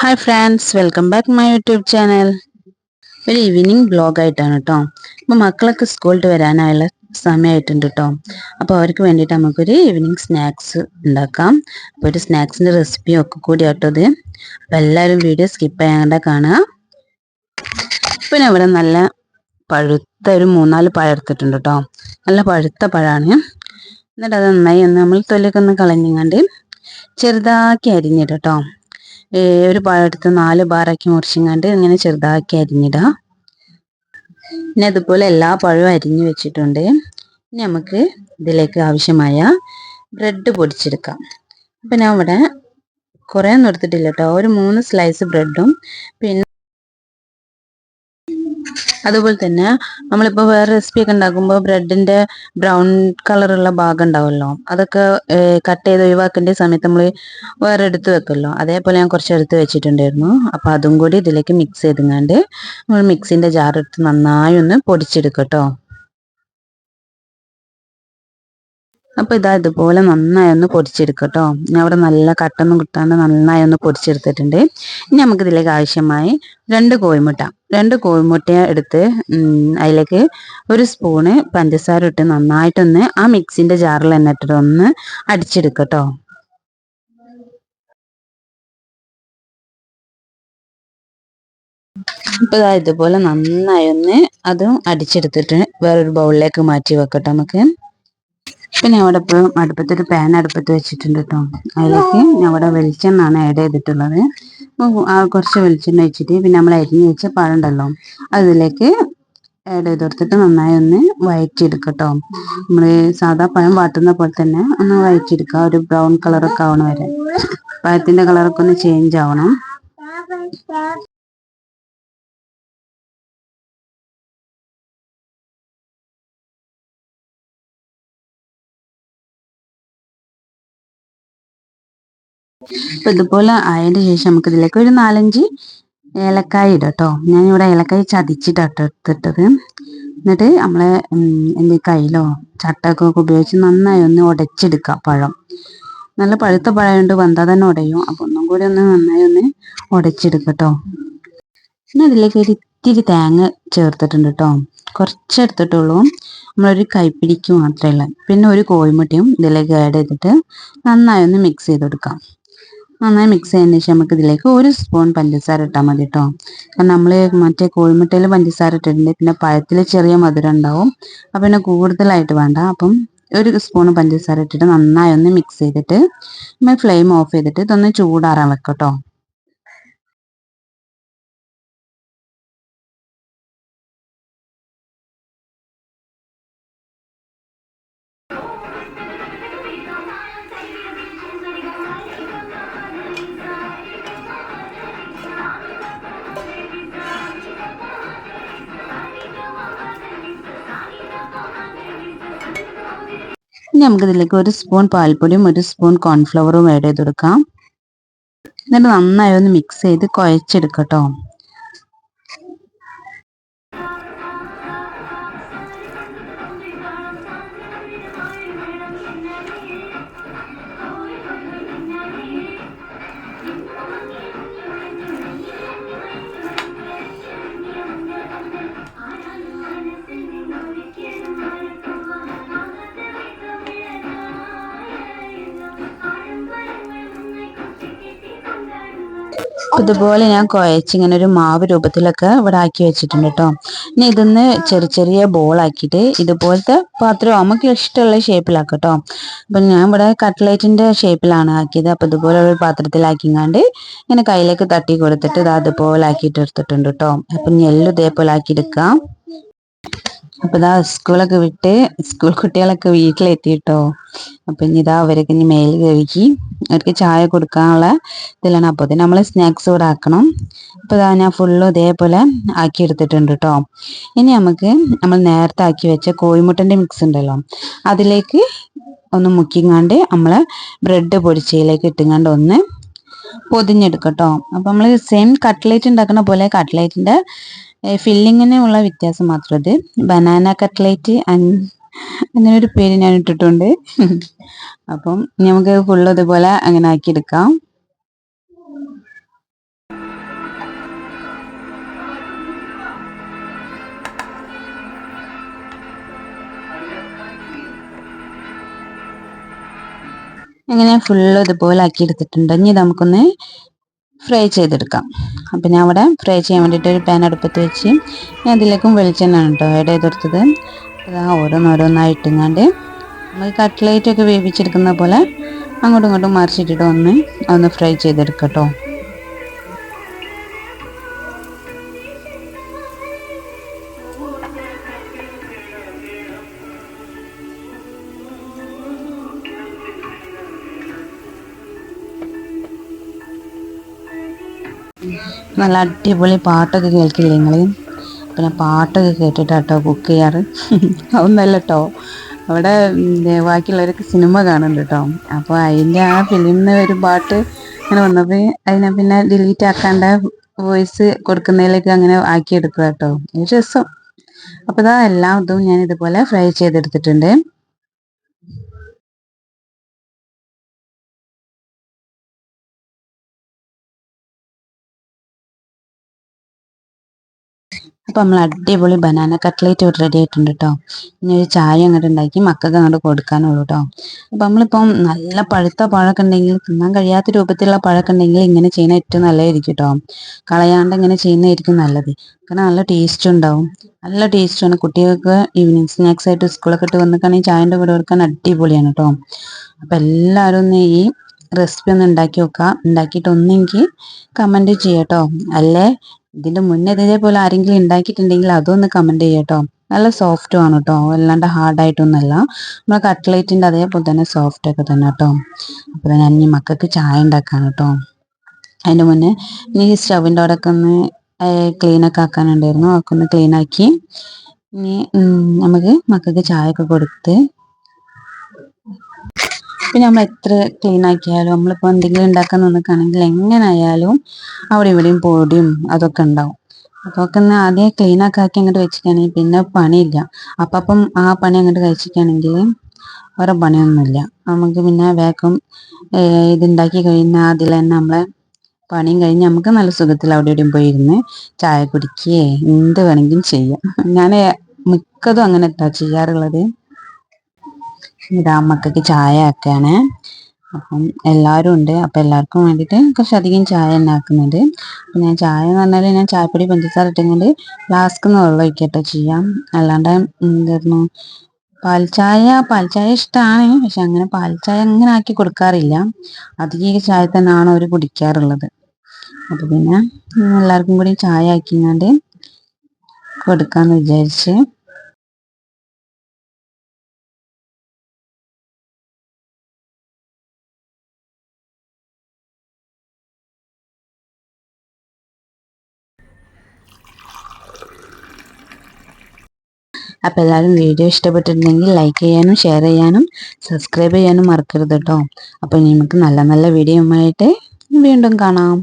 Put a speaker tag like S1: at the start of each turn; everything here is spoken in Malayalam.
S1: Hi friends welcome back my YouTube channel ഒരു ഈവനിങ് ബ്ലോഗ് ആയിട്ടാണ് കേട്ടോ അപ്പോൾ മക്കളൊക്കെ സ്കൂളിൽ വരാനായുള്ള സമയമായിട്ടുണ്ട് കേട്ടോ അപ്പോൾ അവർക്ക് വേണ്ടിയിട്ട് നമുക്കൊരു ഈവനിങ് സ്നാക്സ് ഉണ്ടാക്കാം. അപ്പോൾ ഒരു സ്നാക്സിന്റെ റെസിപ്പി ഒക്കെ കൂടി ആട്ടോ ഇത്. അപ്പോൾ എല്ലാവരും വീഡിയോ സ്കിപ്പ് ചെയ്യാണ്ട് കാണുക. പിന്നെ ഇവിടെ നല്ല പഴുത്ത ഒരു മൂന്നാൽ പഴം എടുത്തിട്ടുണ്ട് കേട്ടോ നല്ല പഴുത്ത പഴമാണ്. എന്നിട്ട് അത് നന്നായി ഒന്ന് നമ്മൾ തൊലിയൊക്കെ ഒന്ന് കളഞ്ഞങ്ങാണ്ട് ചെറുതാക്കി അരിഞ്ഞിട്ട് കേട്ടോ ഒരു പാടത്ത് നാല് ബാറാക്കി മുറിച്ചിങ്ങാണ്ട് ഇങ്ങനെ ചെറുതാക്കി അരിഞ്ഞിടുക പിന്നെ അതുപോലെ എല്ലാ പഴവും അരിഞ്ഞു വെച്ചിട്ടുണ്ട്. ഇനി നമുക്ക് ഇതിലേക്ക് ആവശ്യമായ ബ്രെഡ് പൊടിച്ചെടുക്കാം. അപ്പം ഞാൻ ഇവിടെ കുറേ ഒന്നും കേട്ടോ. ഒരു മൂന്ന് സ്ലൈസ് ബ്രെഡും പിന്നെ അതുപോലെ തന്നെ നമ്മളിപ്പോൾ വേറെ റെസിപ്പി ഒക്കെ ഉണ്ടാക്കുമ്പോൾ ബ്രെഡിന്റെ ബ്രൗൺ കളറുള്ള ഭാഗം ഉണ്ടാവുമല്ലോ. അതൊക്കെ കട്ട് ചെയ്ത് ഒഴിവാക്കേണ്ട സമയത്ത് നമ്മൾ വേറെ എടുത്ത് വെക്കുമല്ലോ. അതേപോലെ ഞാൻ കുറച്ച് എടുത്ത് വെച്ചിട്ടുണ്ടായിരുന്നു. അപ്പോൾ അതും കൂടി ഇതിലേക്ക് മിക്സ് ചെയ്തുങ്ങാണ്ട് നമ്മൾ മിക്സിന്റെ ജാർ എടുത്ത് നന്നായി ഒന്ന് പൊടിച്ചെടുക്കട്ടോ അപ്പൊ ഇതാ ഇതുപോലെ നന്നായി ഒന്ന് പൊടിച്ചെടുക്കട്ടോ. ഞാൻ അവിടെ നല്ല കട്ടൊന്നും കിട്ടാണ്ട് നന്നായി ഒന്ന് പൊടിച്ചെടുത്തിട്ടുണ്ട്. ഇനി നമുക്ക് ഇതിലേക്ക് ആവശ്യമായി രണ്ട് കോഴിമുട്ട. രണ്ട് കോഴിമുട്ട എടുത്ത് അതിലേക്ക് ഒരു സ്പൂണ് പഞ്ചസാര ഇട്ട് നന്നായിട്ടൊന്ന് ആ മിക്സിന്റെ ജാറിൽ തന്നെ ഇട്ടിട്ട് ഒന്ന് അടിച്ചെടുക്കട്ടോ. ഇപ്പൊ ഇതുപോലെ നന്നായി ഒന്ന് അതും അടിച്ചെടുത്തിട്ട് വേറൊരു ബൗളിലേക്ക് മാറ്റി വെക്കട്ടെ നമുക്ക്. പിന്നെ അവിടെ ഇപ്പോൾ അടുപ്പത്തൊരു പാൻ അടുപ്പത്ത് വെച്ചിട്ടുണ്ട് കേട്ടോ. അതിലേക്ക് അവിടെ വെളിച്ചെണ്ണാണ് ആഡ് ചെയ്തിട്ടുള്ളത്. കുറച്ച് വെളിച്ചെണ്ണ വെച്ചിട്ട് പിന്നെ നമ്മൾ അരിഞ്ഞ് വെച്ച പഴമുണ്ടല്ലോ അതിലേക്ക് ആഡ് ചെയ്ത് കൊടുത്തിട്ട് നന്നായി ഒന്ന് വയറ്റിയെടുക്കട്ടോ. നമ്മൾ സാധാ പഴം വാട്ടുന്ന പോലെ തന്നെ ഒന്ന് വയറ്റിയെടുക്കുക ഒരു ബ്രൗൺ കളറൊക്കെ ആവണ വരെ. പഴത്തിന്റെ കളറൊക്കെ ഒന്ന് ചേഞ്ച് ആവണം. അപ്പൊ ഇതുപോലെ ആയതിന് ശേഷം നമുക്ക് ഇതിലേക്ക് ഒരു നാലഞ്ച് ഏലക്കായ ഇടാം കേട്ടോ ഞാനിവിടെ ഏലക്കായ ചതിച്ചിട്ടാട്ടോ എടുത്തിട്ടത്. എന്നിട്ട് നമ്മളെ എന്റെ കയ്യിലോ ചട്ടൊക്കെ ഉപയോഗിച്ച് നന്നായി ഒന്ന് ഉടച്ചെടുക്കുക പഴം. നല്ല പഴുത്ത പഴമുണ്ട് വന്താ തന്നെ ഉടയും. അപ്പൊ ഒന്നും കൂടി ഒന്ന് നന്നായി ഒന്ന് ഉടച്ചെടുക്കട്ടോ പിന്നെ അതിലേക്ക് ഒരു ഇത്തിരി തേങ്ങ ചേർത്തിട്ടുണ്ട് കേട്ടോ കുറച്ചെടുത്തിട്ടുള്ളൂ നമ്മളൊരു കൈപ്പിടിക്ക് മാത്രമല്ല പിന്നെ ഒരു കോഴിമുട്ടയും ഇതിലേക്ക് ആഡ് ചെയ്തിട്ട് നന്നായി ഒന്ന് മിക്സ് ചെയ്ത് കൊടുക്കാം നന്നായി മിക്സ് ചെയ്തതിന് ശേഷം നമുക്ക് ഇതിലേക്ക് ഒരു സ്പൂൺ പഞ്ചസാര ഇട്ടാൽ മതി കേട്ടോ കാരണം നമ്മൾ മറ്റേ കോഴിമുട്ടയിൽ പഞ്ചസാര ഇട്ടിട്ടുണ്ട്. പിന്നെ പഴത്തിൽ ചെറിയ മധുരം ഉണ്ടാവും. അപ്പം പിന്നെ കൂടുതലായിട്ട് വേണ്ട. അപ്പം ഒരു സ്പൂൺ പഞ്ചസാര ഇട്ടിട്ട് നന്നായി ഒന്ന് മിക്സ് ചെയ്തിട്ട് നമ്മൾ ഫ്ലെയിം ഓഫ് ചെയ്തിട്ട് ഇതൊന്ന് ചൂടാറാൻ വെക്കട്ടോ. ഇനി നമുക്കിതിലേക്ക് ഒരു സ്പൂൺ പാൽപ്പൊടിയും ഒരു സ്പൂൺ കോൺഫ്ലവറും ആഡ് ചെയ്ത് കൊടുക്കാം. എന്നിട്ട് നന്നായി ഒന്ന് മിക്സ് ചെയ്ത് കുഴച്ചെടുക്കട്ടോ ഇതുപോലെ ഞാൻ കുഴച്ചിങ്ങനെ ഒരു മാവ് രൂപത്തിലൊക്കെ ഇവിടെ ആക്കി വെച്ചിട്ടുണ്ട് കേട്ടോ ഇനി ഇതൊന്ന് ചെറിയ ചെറിയ ബോൾ ആക്കിയിട്ട് ഇതുപോലത്തെ പാത്രം നമുക്ക് ഇഷ്ടമുള്ള ഷേപ്പിലാക്കാം കേട്ടോ അപ്പം ഞാൻ ഇവിടെ കട്ട്ലേറ്റിന്റെ ഷേപ്പിലാണ് ആക്കിയത്. അപ്പോൾ ഇതുപോലെ ഒരു പാത്രത്തിലാക്കിങ്ങാണ്ട് ഇങ്ങനെ കയ്യിലേക്ക് തട്ടി കൊടുത്തിട്ട് ഇത് അതുപോലെ ആക്കിയിട്ട് എടുത്തിട്ടുണ്ട് കേട്ടോ അപ്പം ഞെല്ലു ഇതേപോലെ ആക്കിയെടുക്കാം അപ്പൊ സ്കൂളൊക്കെ വിട്ട് സ്കൂൾ കുട്ടികളൊക്കെ വീട്ടിലെത്തിയിട്ടോ. അപ്പൊ ഇനി ഇതാ അവരൊക്കെ ഇനി മേൽ കഴുകി അവർക്ക് ചായ കൊടുക്കാനുള്ള ഇതിലാണ്. അപ്പോൾ ഇത് നമ്മൾ സ്നാക്സ് കൂടെ ആക്കണം. അപ്പൊ ഇതാ ഞാൻ ഫുള്ളും ഇതേപോലെ ആക്കി എടുത്തിട്ടുണ്ട് കേട്ടോ ഇനി നമുക്ക് നമ്മൾ നേരത്തെ ആക്കി വെച്ച കോഴിമുട്ടന്റെ മിക്സ് ഉണ്ടല്ലോ. അതിലേക്ക് ഒന്ന് മുക്കിങ്ങാണ്ട് നമ്മൾ ബ്രെഡ് പൊടിച്ചയിലേക്ക് ഇട്ടുങ്ങാണ്ട് ഒന്ന് പൊതിഞ്ഞെടുക്കട്ടോ. അപ്പൊ നമ്മൾ സെയിം കട്ട്ലേറ്റ് ഉണ്ടാക്കുന്ന പോലെ കട്ട്ലേറ്റിന്റെ ഫില്ലിങ്ങിനുള്ള വ്യത്യാസം മാത്രം അത് ബനാന കട്ട്ലേറ്റ് അങ്ങനെ ഒരു പേര് ഞാൻ ഇട്ടിട്ടുണ്ട്. അപ്പം നമുക്ക് ഫുള്ള് ഇതുപോലെ അങ്ങനെ ആക്കിയെടുക്കാം. അങ്ങനെ ഫുള്ള് ഇതുപോലെ ആക്കി എടുത്തിട്ടുണ്ട് ഇനി നമുക്കൊന്ന് ഫ്രൈ ചെയ്തെടുക്കാം. അപ്പോൾ ഞാൻ അവിടെ ഫ്രൈ ചെയ്യാൻ വേണ്ടിയിട്ട് ഒരു പാൻ അടുപ്പത്ത് വെച്ച് ഞാൻ അതിലേക്കും വെളിച്ചെണ്ണയാണ് കേട്ടോ ആഡ് ചെയ്തെടുത്തത്. അതാ ഓരോന്നോരോന്നായിട്ടിങ്ങാണ്ട് നമ്മൾ കട്ട്ലേറ്റൊക്കെ വേവിച്ചെടുക്കുന്ന പോലെ അങ്ങോട്ടും ഇങ്ങോട്ടും മറിച്ചിട്ടിട്ട് ഒന്ന് ഒന്ന് ഫ്രൈ ചെയ്തെടുക്കട്ടോ നല്ല അടിപൊളി പാട്ടൊക്കെ കേൾക്കില്ലേ നിങ്ങൾ പിന്നെ പാട്ടൊക്കെ കേട്ടിട്ടാട്ടോ കുക്ക് ചെയ്യാറ്. അതൊന്നല്ല കേട്ടോ അവിടെ ബാക്കിയുള്ളവരൊക്കെ സിനിമ കാണുന്നുണ്ട് കേട്ടോ അപ്പോൾ അതിന്റെ ആ ഫിലിമിന് ഒരു പാട്ട് അങ്ങനെ വന്നപ്പോൾ അതിനെ പിന്നെ ഡിലീറ്റ് ആക്കാണ്ട വോയിസ് കൊടുക്കുന്നതിലേക്ക് അങ്ങനെ ആക്കിയെടുക്കുക കേട്ടോ രസം. അപ്പോൾ ഇതാ എല്ലാം ഇതും ഞാൻ ഇതുപോലെ ഫ്രൈ ചെയ്തെടുത്തിട്ടുണ്ട്. അപ്പോൾ നമ്മൾ അടിപൊളി ബനാന കട്ട്ലേറ്റ് ഇവിടെ റെഡി ആയിട്ടുണ്ട് കേട്ടോ ഇനി ഒരു ചായ അങ്ങോട്ട് ഉണ്ടാക്കി മക്കൾക്ക് അങ്ങോട്ട് കൊടുക്കാനുള്ളൂ കേട്ടോ അപ്പോൾ നമ്മളിപ്പം നല്ല പഴുത്ത പഴമൊക്കെ ഉണ്ടെങ്കിൽ തിന്നാൻ കഴിയാത്ത രൂപത്തിലുള്ള പഴമൊക്കെ ഉണ്ടെങ്കിൽ ഇങ്ങനെ ചെയ്യുന്ന ഏറ്റവും നല്ലതായിരിക്കും കേട്ടോ കളയാണ്ട് ഇങ്ങനെ ചെയ്യുന്നതായിരിക്കും നല്ലത്. കാരണം നല്ല ടേസ്റ്റ് ഉണ്ടാവും. നല്ല ടേസ്റ്റാണ് കുട്ടികൾക്ക് ഈവനിങ് സ്നാക്സ് ആയിട്ട് സ്കൂളൊക്കെ ഇട്ട് വന്നിട്ടാണെങ്കിൽ ചായന്റെ കൂടെ കൊടുക്കാൻ അടിപൊളിയാണ് കേട്ടോ അപ്പം എല്ലാവരും ഒന്ന് ഈ റെസിപ്പി ഒന്ന് ഉണ്ടാക്കി നോക്കുക. ഉണ്ടാക്കിയിട്ട് ഒന്നെങ്കിൽ കമന്റ് കേട്ടോ അല്ലേ? ഇതിന്റെ മുന്നേ ഇതേപോലെ ആരെങ്കിലും ഉണ്ടാക്കിയിട്ടുണ്ടെങ്കിൽ അതൊന്ന് കമന്റ് ചെയ്യട്ടോ നല്ല സോഫ്റ്റും ആണ് കേട്ടോ. അല്ലാണ്ട് ഹാർഡായിട്ടൊന്നുമല്ല നമ്മളെ കട്ട്ലേറ്റിന്റെ അതേപോലെ തന്നെ സോഫ്റ്റ് ഒക്കെ തന്നെ കേട്ടോ. അപ്പോൾ ഞാൻ ഇനി മക്കൾക്ക് ചായ ഉണ്ടാക്കാണ് കേട്ടോ. അതിന്റെ മുന്നേ ഇനി സ്റ്റവിന്റെ അവിടെ ഒക്കെ ഒന്ന് ക്ലീൻ ഒക്കെ ആക്കാനുണ്ടായിരുന്നു. അതൊക്കെ ഒന്ന് ക്ലീൻ ആക്കി. ഇനി നമുക്ക് മക്കൾക്ക് ചായ ഒക്കെ കൊടുത്ത് പിന്നെ നമ്മൾ എത്ര ക്ലീൻ ആക്കിയാലും നമ്മളിപ്പോൾ എന്തെങ്കിലും ഉണ്ടാക്കാൻ നിൽക്കുകയാണെങ്കിൽ എങ്ങനെയായാലും അവിടെ ഇവിടെയും പൊടിയും അതൊക്കെ ഉണ്ടാവും അതൊക്കെ ഒന്ന് ആദ്യം ക്ലീൻ ആക്കി അങ്ങോട്ട് വെച്ചിട്ടാണെങ്കിൽ പിന്നെ പണിയില്ല. അപ്പം ആ പണി അങ്ങോട്ട് കഴിച്ചിട്ടാണെങ്കിൽ വേറെ പണിയൊന്നുമില്ല. നമുക്ക് പിന്നെ വേഗം ഇതുണ്ടാക്കി കഴിഞ്ഞാൽ അതിൽ തന്നെ നമ്മളെ പണിയും കഴിഞ്ഞ് നമുക്ക് നല്ല സുഖത്തിൽ അവിടെ എവിടെയും പോയിരുന്ന് ചായ കുടിക്കുകയെ എന്ത് വേണമെങ്കിലും ചെയ്യാം. ഞാൻ മിക്കതും അങ്ങനെ ചെയ്യാറുള്ളത്. ഇതാ മക്കൾക്ക് ചായ ആക്കാണ് അപ്പം എല്ലാവരും ഉണ്ട്. അപ്പം എല്ലാവർക്കും വേണ്ടിയിട്ട് കുറച്ചധികം ചായ ഉണ്ടാക്കുന്നുണ്ട് അപ്പം ഞാൻ ചായ എന്ന് പറഞ്ഞാൽ ഞാൻ ചായപ്പൊടി പഞ്ചസാര ഇട്ടുകൊണ്ട് ഫ്ലാസ്ക് നിന്ന് വെള്ളം ഒഴിക്കട്ടോ ചെയ്യാം. അല്ലാണ്ട് എന്തായിരുന്നു? പാൽച്ചായ പാൽച്ചായ ഇഷ്ടമാണ് പക്ഷെ അങ്ങനെ പാൽച്ചായ അങ്ങനെ ആക്കി കൊടുക്കാറില്ല. അധികം ചായ തന്നെയാണ് അവർ കുടിക്കാറുള്ളത്. അപ്പം പിന്നെ എല്ലാവർക്കും കൂടി ചായ ആക്കിങ്ങാണ്ട് കൊടുക്കാമെന്ന് വിചാരിച്ച് അപ്പോൾ എല്ലാവരും വീഡിയോ ഇഷ്ടപ്പെട്ടിട്ടുണ്ടെങ്കിൽ ലൈക്ക് ചെയ്യാനും ഷെയർ ചെയ്യാനും സബ്സ്ക്രൈബ് ചെയ്യാനും മറക്കരുത് കേട്ടോ അപ്പോൾ നമുക്ക് നല്ല നല്ല വീഡിയോ ആയിട്ട് വീണ്ടും കാണാം.